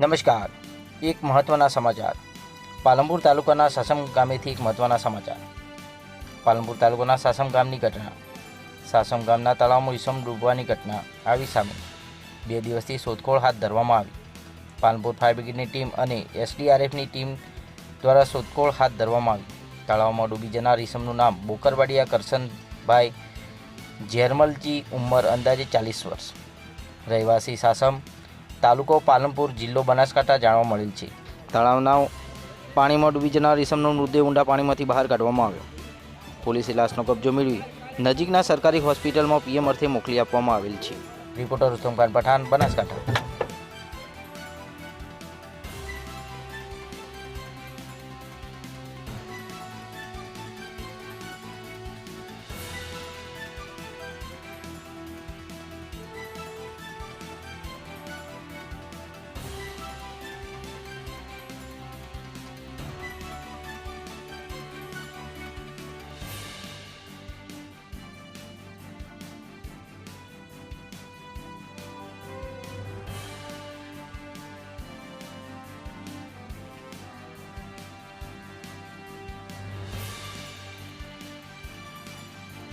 નમસ્કાર. એક મહત્ત્વના સમાચાર. પાલનપુર તાલુકાના સાસમ ગામેથી એક મહત્ત્વના સમાચાર. પાલનપુર તાલુકાના સાસમ ગામની ઘટના. સાસમ ગામના તળાવમાં ઈસમ ડૂબવાની ઘટના આવી સામે. બે દિવસથી શોધખોળ હાથ ધરવામાં આવી. પાલનપુર ફાયર બ્રિગેડની ટીમ અને એસડીઆરએફની ટીમ દ્વારા શોધખોળ હાથ ધરવામાં આવી. તળાવમાં ડૂબી જનાર ઈસમનું નામ બોકરવાડિયા કરશનભાઈ ઝેરમલજી ઉંમર અંદાજે ચાલીસ વર્ષ. રહેવાસી સાસમ તાલુકો પાલનપુર જિલ્લો બનાસકાંઠા જાણવા મળેલ છે. તળાવના પાણીમાં ડૂબી જનાર ઈસમનો મૃતદેહ ઊંડા પાણીમાંથી બહાર કાઢવામાં આવ્યો. પોલીસે લાશનો કબજો મેળવી નજીકના સરકારી હોસ્પિટલમાં પીએમ અર્થે મોકલી આપવામાં આવેલ છે. રિપોર્ટર ઉત્તમકાંત પઠાણ બનાસકાંઠા.